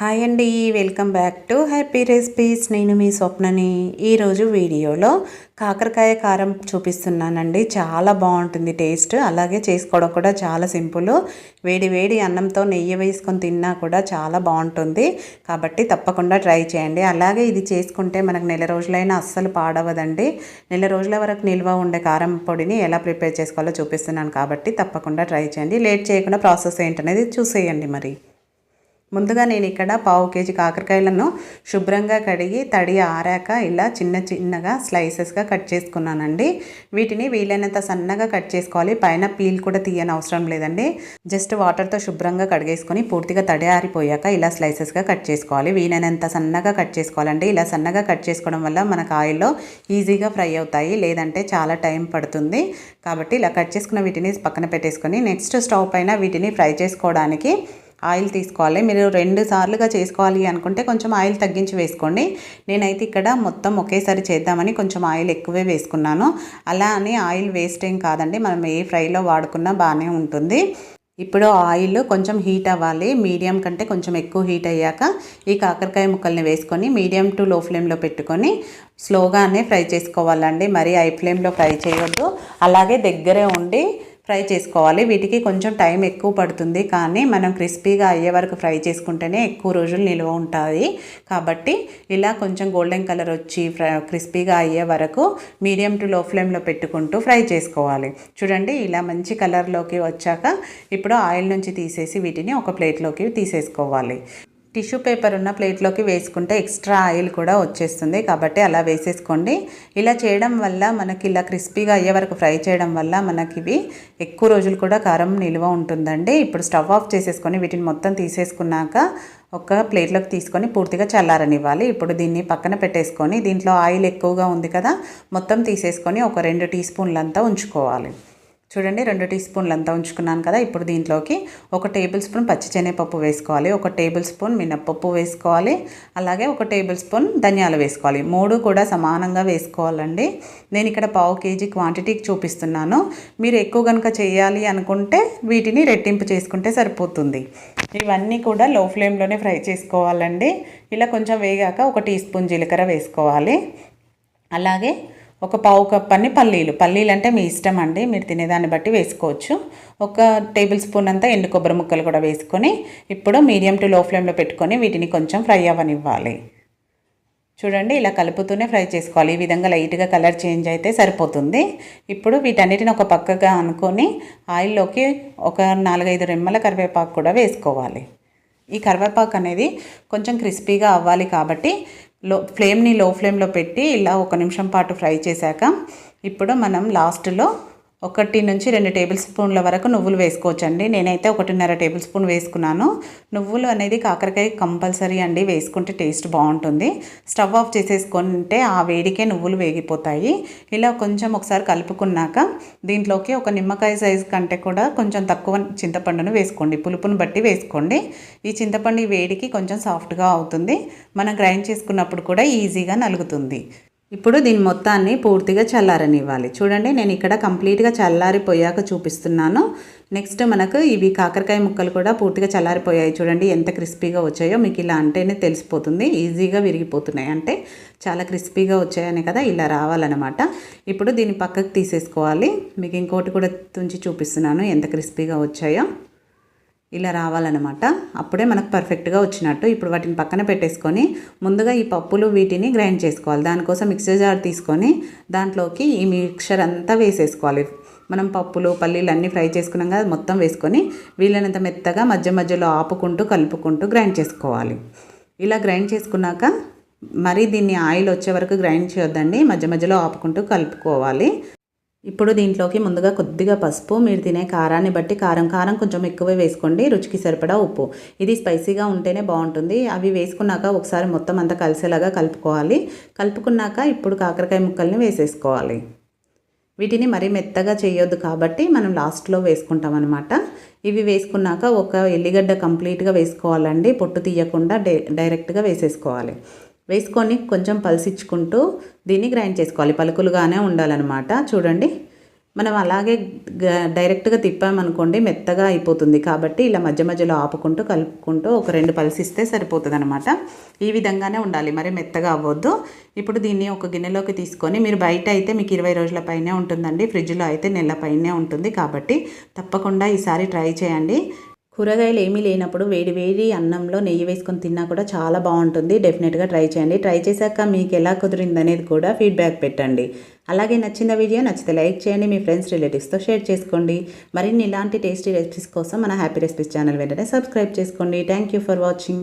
Hi అండి welcome back to Happy Recipes. నేను మీ స్వప్నని ఈరోజు వీడియోలో కాకరకాయ కారం చూపిస్తున్నానండి. చాలా బాగుంటుంది టేస్ట్. అలాగే చేసుకోవడం కూడా చాలా సింపుల్. వేడి వేడి అన్నంతో నెయ్యి వేసుకొని తిన్నా కూడా చాలా బాగుంటుంది. కాబట్టి తప్పకుండా ట్రై చేయండి. అలాగే ఇది చేసుకుంటే మనకు నెల రోజులైనా అస్సలు పాడవదండి. నెల రోజుల వరకు నిల్వ ఉండే కారం పొడిని ఎలా ప్రిపేర్ చేసుకోవాలో చూపిస్తున్నాను. కాబట్టి తప్పకుండా ట్రై చేయండి. లేట్ చేయకుండా ప్రాసెస్ ఏంటనేది చూసేయండి మరి. ముందుగా నేను ఇక్కడ పావు కేజీ కాకరకాయలను శుభ్రంగా కడిగి తడి ఆరాక ఇలా చిన్న చిన్నగా స్లైసెస్గా కట్ చేసుకున్నానండి. వీటిని వీలైనంత సన్నగా కట్ చేసుకోవాలి. పైన పీల్ కూడా తీయని అవసరం లేదండి. జస్ట్ వాటర్తో శుభ్రంగా కడిగేసుకొని పూర్తిగా తడి ఆరిపోయాక ఇలా స్లైసెస్గా కట్ చేసుకోవాలి. వీలైనంత సన్నగా కట్ చేసుకోవాలండి. ఇలా సన్నగా కట్ చేసుకోవడం వల్ల మనకు ఆయిల్లో ఈజీగా ఫ్రై అవుతాయి. లేదంటే చాలా టైం పడుతుంది. కాబట్టి ఇలా కట్ చేసుకున్న వీటిని పక్కన పెట్టేసుకొని నెక్స్ట్ స్టవ్ పైన వీటిని ఫ్రై చేసుకోవడానికి ఆయిల్ తీసుకోవాలి. మీరు రెండు సార్లుగా చేసుకోవాలి అనుకుంటే కొంచెం ఆయిల్ తగ్గించి వేసుకోండి. నేనైతే ఇక్కడ మొత్తం ఒకేసారి చేద్దామని కొంచెం ఆయిల్ ఎక్కువే వేసుకున్నాను. అలా అని ఆయిల్ వేస్ట్ ఏం కాదండి. మనం ఏ ఫ్రైలో వాడుకున్నా బాగానే ఉంటుంది. ఇప్పుడు ఆయిల్ కొంచెం హీట్ అవ్వాలి. మీడియం కంటే కొంచెం ఎక్కువ హీట్ అయ్యాక ఈ కాకరకాయ ముక్కల్ని వేసుకొని మీడియం టు లో ఫ్లేమ్లో పెట్టుకొని స్లోగానే ఫ్రై చేసుకోవాలండి. మరీ హై ఫ్లేమ్లో ఫ్రై చేయొద్దు. అలాగే దగ్గరే ఉండి ఫ్రై చేసుకోవాలి. వీటికి కొంచెం టైం ఎక్కువ పడుతుంది. కానీ మనం క్రిస్పీగా అయ్యే వరకు ఫ్రై చేసుకుంటేనే ఎక్కువ రోజులు నిల్వ ఉంటుంది కాబట్టి ఇలా కొంచెం గోల్డెన్ కలర్ వచ్చి ఫ్రై క్రిస్పీగా అయ్యే వరకు మీడియం టు లో ఫ్లేమ్లో పెట్టుకుంటూ ఫ్రై చేసుకోవాలి. చూడండి ఇలా మంచి కలర్లోకి వచ్చాక ఇప్పుడు ఆయిల్ నుంచి తీసేసి వీటిని ఒక ప్లేట్లోకి తీసేసుకోవాలి. టిష్యూ పేపర్ ఉన్న ప్లేట్లోకి వేసుకుంటే ఎక్స్ట్రా ఆయిల్ కూడా వచ్చేస్తుంది. కాబట్టి అలా వేసేసుకోండి. ఇలా చేయడం వల్ల మనకి ఇలా క్రిస్పీగా అయ్యే వరకు ఫ్రై చేయడం వల్ల మనకి ఇవి ఎక్కువ రోజులు కూడా కారం నిల్వ ఉంటుందండి. ఇప్పుడు స్టవ్ ఆఫ్ చేసేసుకొని వీటిని మొత్తం తీసేసుకున్నాక ఒక ప్లేట్లోకి తీసుకొని పూర్తిగా చల్లారనివ్వాలి. ఇప్పుడు దీన్ని పక్కన పెట్టేసుకొని దీంట్లో ఆయిల్ ఎక్కువగా ఉంది కదా మొత్తం తీసేసుకొని ఒక రెండు టీ స్పూన్లంతా ఉంచుకోవాలి. చూడండి రెండు టీ స్పూన్లు అంతా ఉంచుకున్నాను కదా ఇప్పుడు దీంట్లోకి ఒక టేబుల్ స్పూన్ పచ్చిశనగపప్పు వేసుకోవాలి ఒక టేబుల్ స్పూన్ మినప్పప్పు వేసుకోవాలి అలాగే ఒక టేబుల్ స్పూన్ ధనియాలు వేసుకోవాలి. మూడు కూడా సమానంగా వేసుకోవాలండి. నేను ఇక్కడ పావు కేజీ క్వాంటిటీకి చూపిస్తున్నాను. మీరు ఎక్కువ కనుక చేయాలి అనుకుంటే వీటిని రెట్టింపు చేసుకుంటే సరిపోతుంది. ఇవన్నీ కూడా లో ఫ్లేమ్లోనే ఫ్రై చేసుకోవాలండి. ఇలా కొంచెం వేగాక ఒక టీ స్పూన్ జీలకర్ర వేసుకోవాలి. అలాగే ఒక పావు కప్ అన్ని పల్లీలు. పల్లీలు అంటే మీ ఇష్టం అండి. మీరు తినేదాన్ని బట్టి వేసుకోవచ్చు. ఒక టేబుల్ స్పూన్ అంతా ఎండు కొబ్బరి ముక్కలు కూడా వేసుకొని ఇప్పుడు మీడియం టు లో ఫ్లేమ్లో పెట్టుకొని వీటిని కొంచెం ఫ్రై అవ్వనివ్వాలి. చూడండి ఇలా కలుపుతూనే ఫ్రై చేసుకోవాలి. ఈ విధంగా లైట్గా కలర్ చేంజ్ అయితే సరిపోతుంది. ఇప్పుడు వీటన్నిటిని ఒక పక్కగా అనుకొని ఆయిల్లోకి ఒక నాలుగైదు రెమ్మల కరివేపాకు కూడా వేసుకోవాలి. ఈ కరివేపాకు అనేది కొంచెం క్రిస్పీగా అవ్వాలి కాబట్టి లో ఫ్లేమ్ని లో ఫ్లేమ్లో పెట్టి ఇలా ఒక నిమిషం పాటు ఫ్రై చేశాక ఇప్పుడు మనం లాస్ట్లో ఒకటి నుంచి రెండు టేబుల్ స్పూన్ల వరకు నువ్వులు వేసుకోవచ్చండి. నేనైతే ఒకటిన్నర టేబుల్ స్పూన్ వేసుకున్నాను. నువ్వులు అనేది కాకరకాయ కంపల్సరీ అండి వేసుకుంటే టేస్ట్ బాగుంటుంది. స్టవ్ ఆఫ్ చేసేసుకుంటే ఆ వేడికే నువ్వులు వేగిపోతాయి. ఇలా కొంచెం ఒకసారి కలుపుకున్నాక దీంట్లోకి ఒక నిమ్మకాయ సైజు కంటే కూడా కొంచెం తక్కువ చింతపండును వేసుకోండి. పులుపును బట్టి వేసుకోండి. ఈ చింతపండు వేడికి కొంచెం సాఫ్ట్గా అవుతుంది. మనం గ్రైండ్ చేసుకున్నప్పుడు కూడా ఈజీగా నలుగుతుంది. ఇప్పుడు దీని మొత్తాన్ని పూర్తిగా చల్లారనివ్వాలి. చూడండి నేను ఇక్కడ కంప్లీట్గా చల్లారిపోయాక చూపిస్తున్నాను. నెక్స్ట్ మనకు ఇవి కాకరకాయ ముక్కలు కూడా పూర్తిగా చల్లారిపోయాయి. చూడండి ఎంత క్రిస్పీగా వచ్చాయో మీకు ఇలా అంటేనే తెలిసిపోతుంది. ఈజీగా విరిగిపోతున్నాయి. అంటే చాలా క్రిస్పీగా వచ్చాయని కదా ఇలా రావాలన్నమాట. ఇప్పుడు దీన్ని పక్కకు తీసేసుకోవాలి. మీకు ఇంకోటి కూడా తుంచి చూపిస్తున్నాను ఎంత క్రిస్పీగా వచ్చాయో. ఇలా రావాలన్నమాట. అప్పుడే మనకు పర్ఫెక్ట్గా వచ్చినట్టు ఇప్పుడు వాటిని పక్కన పెట్టేసుకొని ముందుగా ఈ పప్పులు వీటిని గ్రైండ్ చేసుకోవాలి. దానికోసం మిక్సర్ జార్ తీసుకొని దాంట్లోకి ఈ మిక్చర్ అంతా వేసేసుకోవాలి. మనం పప్పులు పల్లీలు అన్నీ ఫ్రై చేసుకున్నాం కదా మొత్తం వేసుకొని వీలైనంత మెత్తగా మధ్య మధ్యలో ఆపుకుంటూ కలుపుకుంటూ గ్రైండ్ చేసుకోవాలి. ఇలా గ్రైండ్ చేసుకున్నాక మరీ దీన్ని ఆయిల్ వచ్చే వరకు గ్రైండ్ చేయొద్దండి. మధ్య మధ్యలో ఆపుకుంటూ కలుపుకోవాలి. ఇప్పుడు దీంట్లోకి ముందుగా కొద్దిగా పసుపు మీరు తినే కారాన్ని బట్టి కారం కారం కొంచెం ఎక్కువే వేసుకోండి రుచికి సరిపడా ఉప్పు. ఇది స్పైసీగా ఉంటేనే బాగుంటుంది. అవి వేసుకున్నాక ఒకసారి మొత్తం అంతా కలిసేలాగా కలుపుకోవాలి. కలుపుకున్నాక ఇప్పుడు కాకరకాయ ముక్కల్ని వేసేసుకోవాలి. వీటిని మరీ మెత్తగా చేయొద్దు కాబట్టి మనం లాస్ట్లో వేసుకుంటాం అనమాట ఇవి వేసుకున్నాక ఒక ఎల్లిగడ్డ కంప్లీట్గా వేసుకోవాలండి. పొట్టు తీయకుండా డైరెక్ట్గా వేసేసుకోవాలి. వేసుకొని కొంచెం పల్సిచ్చుకుంటూ దీన్ని గ్రైండ్ చేసుకోవాలి. పలుకులుగానే ఉండాలన్నమాట. చూడండి. మనం అలాగే డైరెక్ట్గా తిప్పామనుకోండి మెత్తగా అయిపోతుంది. కాబట్టి ఇలా మధ్య మధ్యలో ఆపుకుంటూ కలుపుకుంటూ ఒక రెండు పల్సిస్తే సరిపోతుంది అనమాట ఈ విధంగానే ఉండాలి. మరి మెత్తగా అవ్వద్దు. ఇప్పుడు దీన్ని ఒక గిన్నెలోకి తీసుకొని మీరు బయట అయితే మీకు ఇరవై రోజుల పైనే ఉంటుందండి. ఫ్రిడ్జ్లో అయితే నెల పైనే ఉంటుంది. కాబట్టి తప్పకుండా ఈసారి ట్రై చేయండి. కూరగాయలు ఏమీ లేనప్పుడు వేడి వేడి అన్నంలో నెయ్యి వేసుకొని తిన్నా కూడా చాలా బాగుంటుంది. డెఫినెట్గా ట్రై చేయండి. ట్రై చేశాక మీకు ఎలా కుదిరింది అనేది కూడా ఫీడ్బ్యాక్ పెట్టండి. అలాగే నచ్చిన వీడియో నచ్చితే లైక్ చేయండి మీ ఫ్రెండ్స్ రిలేటివ్స్తో షేర్ చేసుకోండి. మరిన్ని ఇలాంటి టేస్టీ రెసిపీస్ కోసం మన హ్యాపీ రెసిపీస్ ఛానల్ వెంటనే సబ్స్క్రైబ్ చేసుకోండి. Thank you for watching